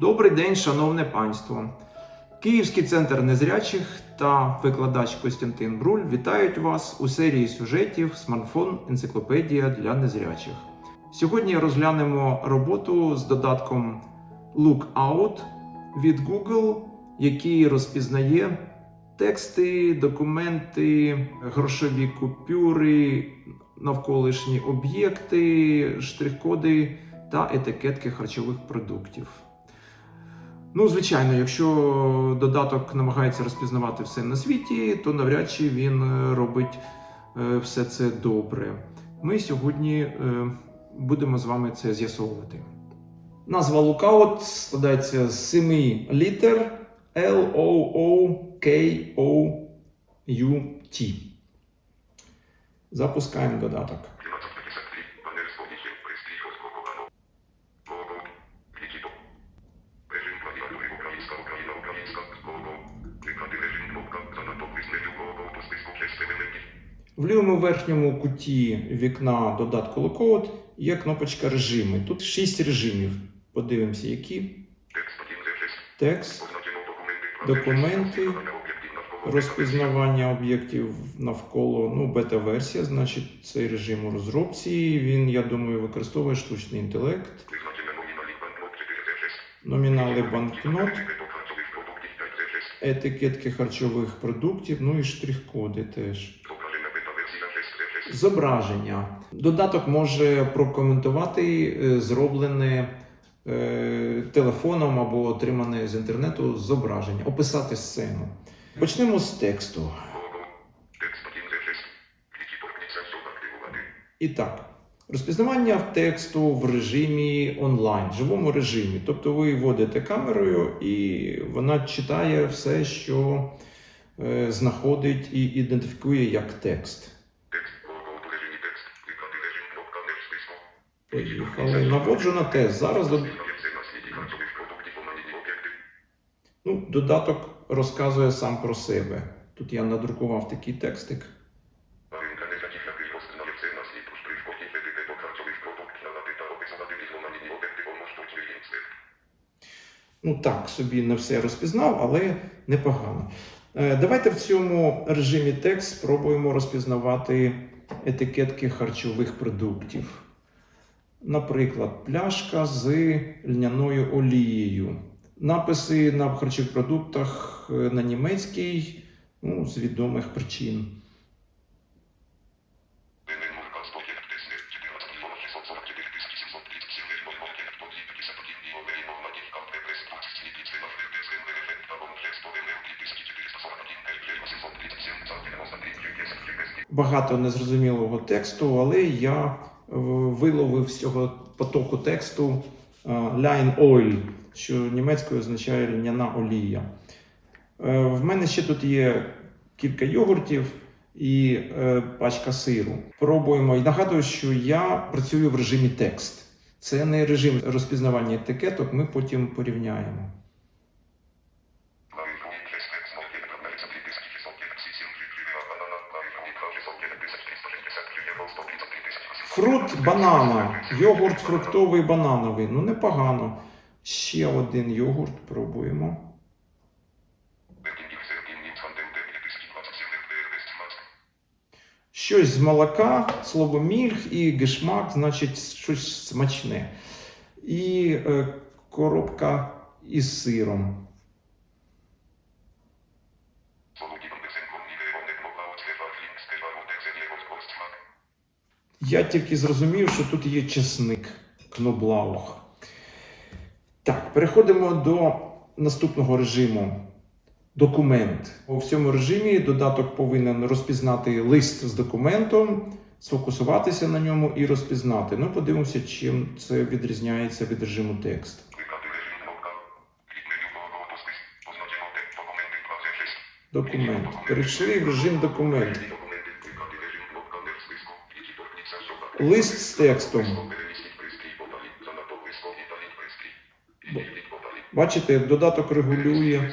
Добрий день, шановне панство! Київський центр незрячих та викладач Костянтин Бруль вітають вас у серії сюжетів Смартфон Енциклопедія для незрячих. Сьогодні розглянемо роботу з додатком Lookout від Google, який розпізнає тексти, документи, грошові купюри, навколишні об'єкти, штрих-коди та етикетки харчових продуктів. Ну, звичайно, якщо додаток намагається розпізнавати все на світі, то навряд чи він е, робить е, все це добре. Ми сьогодні е, будемо з вами це з'ясовувати. Назва Lookout складається з семи літер L O O K O U T. Запускаємо додаток. В лівому верхньому куті вікна додатку Lookout є кнопочка режими. Тут 6 режимів. Подивимося, які. Текст 1 6. Текст, Позначено документи. Розпізнавання об'єктів навколо. ну, бета-версія, значить, цей режим у розробці. Він, я думаю, використовує штучний інтелект, Визначено номіналі банкнот 4 6. номінали банкнот, Етикеток харчових продуктів 5 6. етикетки харчових продуктів, ну і штрих-коди теж. Зображення. Додаток може прокоментувати е, зроблене е, телефоном або отримане з інтернету зображення, описати сцену. Почнемо з тексту. Лого. Текст 1 6. Вікіпо, щоб активувати. І так, розпізнавання тексту в режимі онлайн, в живому режимі. Тобто ви вводите камерою, і вона читає все, що е, знаходить і ідентифікує як. Текст. Поїхали. Наводжу на тест. Зараз до- ну, додаток розказує сам про себе. Тут я надрукував такий текстик. Ну так, собі не все розпізнав, але непогано. Е, Давайте в цьому режимі текст спробуємо розпізнавати етикетки харчових продуктів. Наприклад, пляшка з льняною олією. Написи на харчових продуктах е, на німецькій, ну, з відомих причин. ДНН Муркас об'єкт ТСН 14 мільйонів 644 тисячі 737 гривень об'єкт подій 51 мільйон гривень владів кампе прес 20 піци на флер ДСН ВРФ та бомфлекс по ДНР 3441 гривень 837 за 93 GS GS багато незрозумілого тексту, але я виловив з цього потоку тексту е, line oil, що німецькою означає льняна олія. Е, В мене ще тут є кілька йогуртів і е, пачка сиру. Пробуємо. І нагадую, що я працюю в режимі текст. Це не режим розпізнавання етикеток, ми потім порівняємо. Фрут банана. Йогурт фруктовий банановий. Ну, непогано. Ще один йогурт пробуємо. Щось з молока, слово мільх і гешмак, значить щось смачне. І е, коробка із сиром. Я тільки зрозумів, що тут є чесник, кноблаух. Так, переходимо до наступного режиму. Документ. У цьому режимі додаток повинен розпізнати лист з документом, сфокусуватися на ньому і розпізнати. Ну, подивимося, чим це відрізняється від режиму текст. Документ. Перейшли в режим документ. Лист з текстом. Бачите, додаток регулює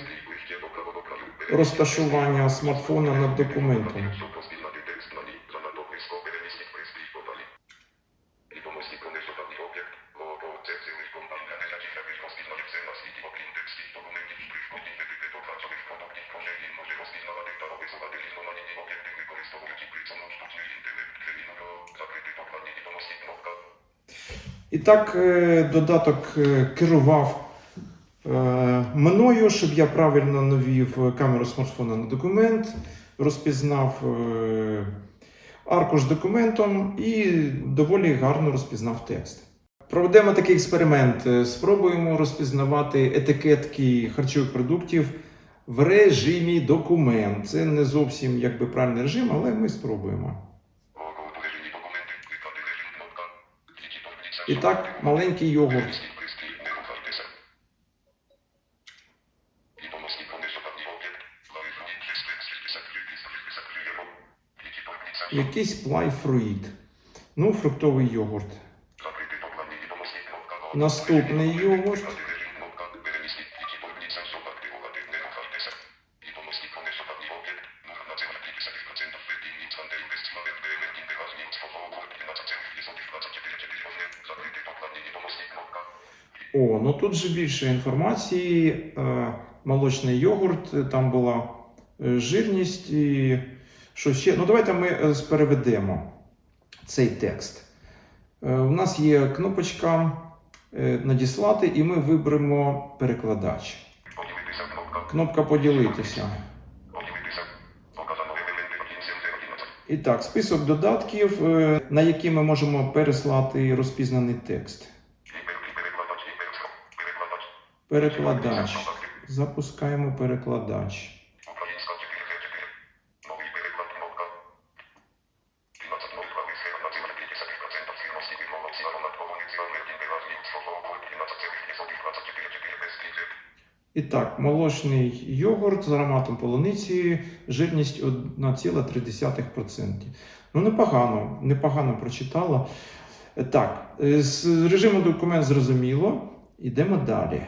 розташування смартфона над документом. І так е, додаток е, керував е, мною, щоб я правильно навів камеру смартфона на документ, розпізнав аркуш документом і доволі гарно розпізнав текст. Проведемо такий експеримент. Спробуємо розпізнавати етикетки харчових продуктів в режимі документ. Це не зовсім якби правильний режим, але ми спробуємо. І так, маленький йогурт. Близький, не рухайтеся. Відомості про несопарний об'єкт. Ларифуні, жестик, 63, 363 євро. Кліки таблиця. Якийсь плайфруїд. Ну, фруктовий йогурт. Наступний йогурт. О, ну тут же більше інформації. Е, молочний йогурт, е, там була е, жирність і що ще. Ну, давайте ми переведемо цей текст. У нас є кнопочка надіслати, і ми виберемо перекладач. Кнопка. Поділитися. Поділитися. Показано елементи 1.7.11. І так, список додатків, на які ми можемо переслати розпізнаний текст. 13,24 без кліки. І так, молочний йогурт з ароматом полуниці, жирність 1,3%. Ну, непогано, непогано прочитала. Так, е, з режиму документ зрозуміло. Йдемо далі.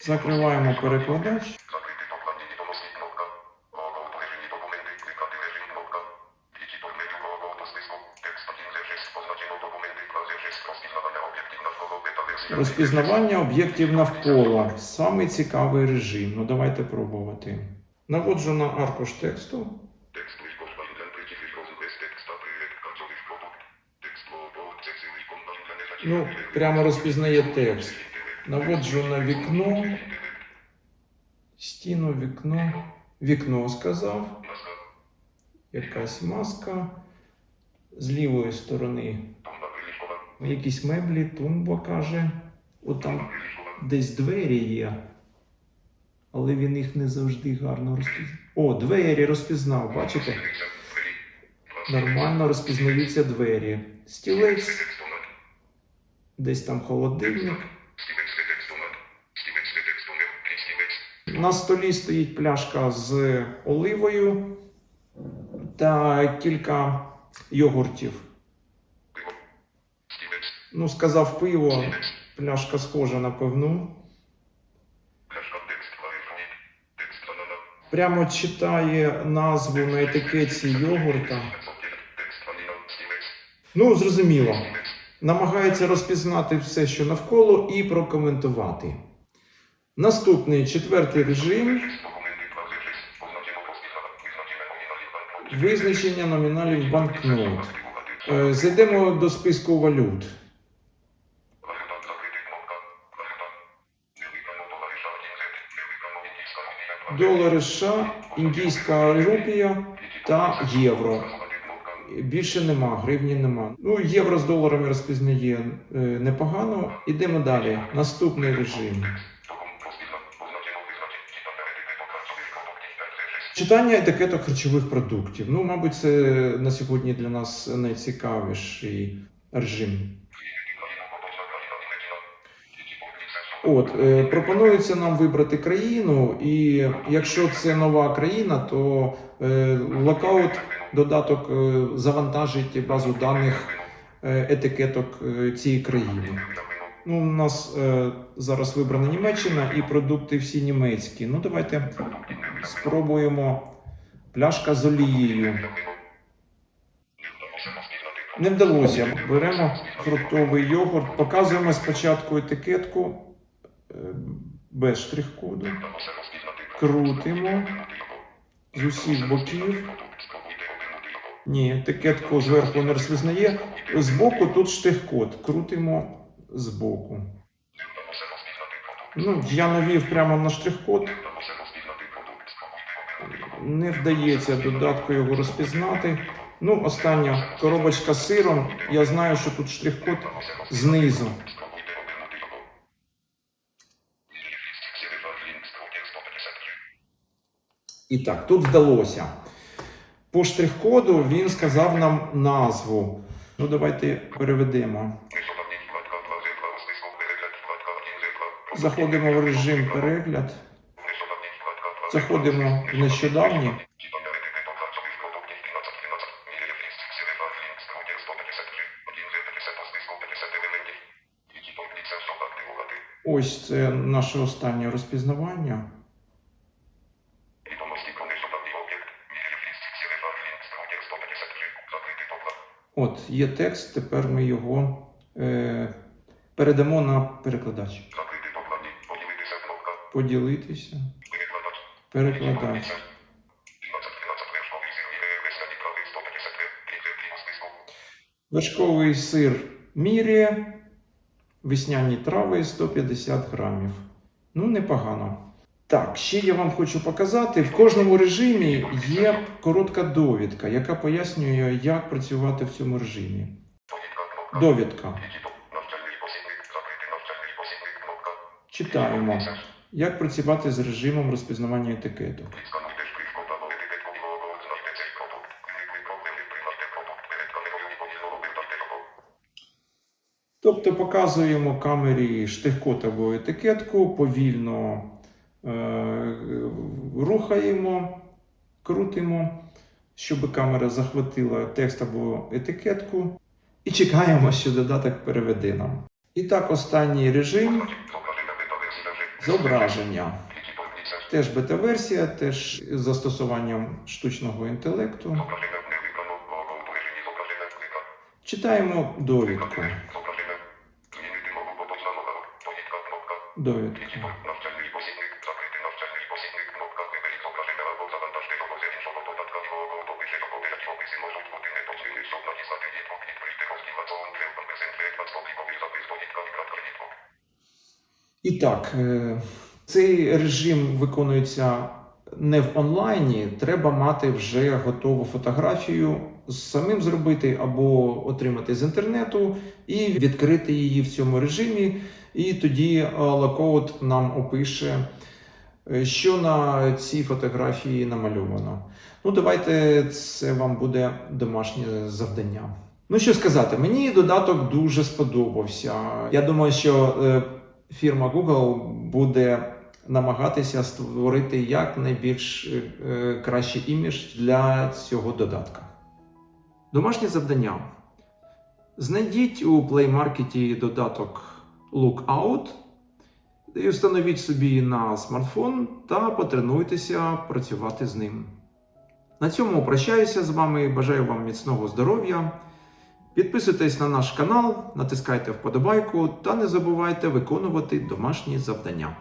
Закриваємо перекладач. Закрити докладні відомості кнопка. Лого в режимі документи. Клікати режим кнопка. Кліки по меню лого по списку. Текст 1 зежест. Позначено документи. Клазежест. Розпізнавання об'єктів навколо. Самий цікавий режим. Ну, давайте пробувати. Наводжу на аркуш тексту. Ну, прямо розпізнає текст. Наводжу на вікно. Стіну, вікно. Вікно сказав. Якась маска. З лівої сторони якісь меблі, тумба каже. От там десь двері є. Але він їх не завжди гарно розпізнав. О, двері розпізнав, бачите? Нормально розпізнаються двері. Стілець, десь там холодильник. На столі стоїть пляшка з оливою та кілька йогуртів. Ну, сказав пиво, пляшка схожа на пивну. Прямо читає назву на етикетці йогурта. Ну, зрозуміло. Намагається розпізнати все, що навколо, і прокоментувати. Наступний четвертий режим визначення номіналів банкнот. Е, Зайдемо до списку валют. Долари США 1Z. Не виконано індійська рупія. Та євро. Більше нема, гривні нема. Ну, євро з доларами розпізнає е, непогано. Ідемо далі. Наступний режим. Читання етикеток харчових продуктів. Ну, мабуть, це на сьогодні для нас найцікавіший режим. От, е, пропонується нам вибрати країну, і якщо це нова країна, то е, локаут додаток е, завантажить базу даних етикеток цієї країни. Ну, у нас зараз вибрана Німеччина і продукти всі німецькі. Ну, давайте спробуємо пляшка з олією. Не вдалося. Беремо фруктовий йогурт, показуємо спочатку етикетку е, без штрих-коду. Крутимо з усіх боків. Ні, етикетку зверху не розпізнає. Збоку тут штрих-код. Крутимо збоку. Ну, я навів прямо на штрих-код. Не вдається додатку його розпізнати. Ну, остання коробочка з сиром. Я знаю, що тут штрих-код знизу. Спробуйте обернути його. Сервер Linux Router 153. І так, тут вдалося. По штрих-коду він сказав нам назву. Ну, давайте переведемо. Несоравніть вкладка 2 зеркала у списку перегляд вкладка 1 зеркала. Заходимо в режим перегляд. Несоравніть вкладка 2 Заходимо в нещодавні. Читання етикеток харчових продуктів 13 13. Міряє фіст. Сервер Linux Router 153. 1 з 50 у списку 50 елементів. Які повніться, щоб активувати. Ось це наше останнє розпізнавання. Відомості про несоравній об'єкт. Міряє фіст. Сервер Linux Router 153. Закритий поклад. От, є текст, тепер ми його е, передамо на перекладач. Поділитися. Перекладач. Перекладач. 12 13 вершковий весняні трави 153. Кінцевки у списку. Вершковий сир міряє. Весняні трави 150 грамів. Ну, непогано. Так, ще я вам хочу показати. В кожному режимі є коротка довідка, яка пояснює, як працювати в цьому режимі. Довідка. Читаємо, як працювати з режимом розпізнавання його. Тобто показуємо камері штрих-код або етикетку, повільно е, рухаємо, крутимо, щоб камера захватила текст або етикетку, і чекаємо, що додаток переведе нам. І так, останній режим Зображення. Теж бета-версія, теж з застосуванням штучного інтелекту. Читаємо довідку. вибрано. Так, е, цей режим виконується не в онлайні. Треба мати вже готову фотографію, самим зробити або отримати з інтернету і відкрити її в цьому режимі. І тоді лакоут нам опише, е, що на цій фотографії намальовано. Ну, давайте це вам буде домашнє завдання. Ну, що сказати, мені додаток дуже сподобався. Я думаю, що е, фірма Google буде намагатися створити якнайбільш е, е, кращий імідж для цього додатка. Домашнє завдання. Знайдіть у Play Market додаток Lookout і встановіть собі на смартфон та потренуйтеся працювати з ним. На цьому прощаюся з вами. Бажаю вам міцного здоров'я. Підписуйтесь на наш канал, натискайте вподобайку та не забувайте виконувати домашні завдання.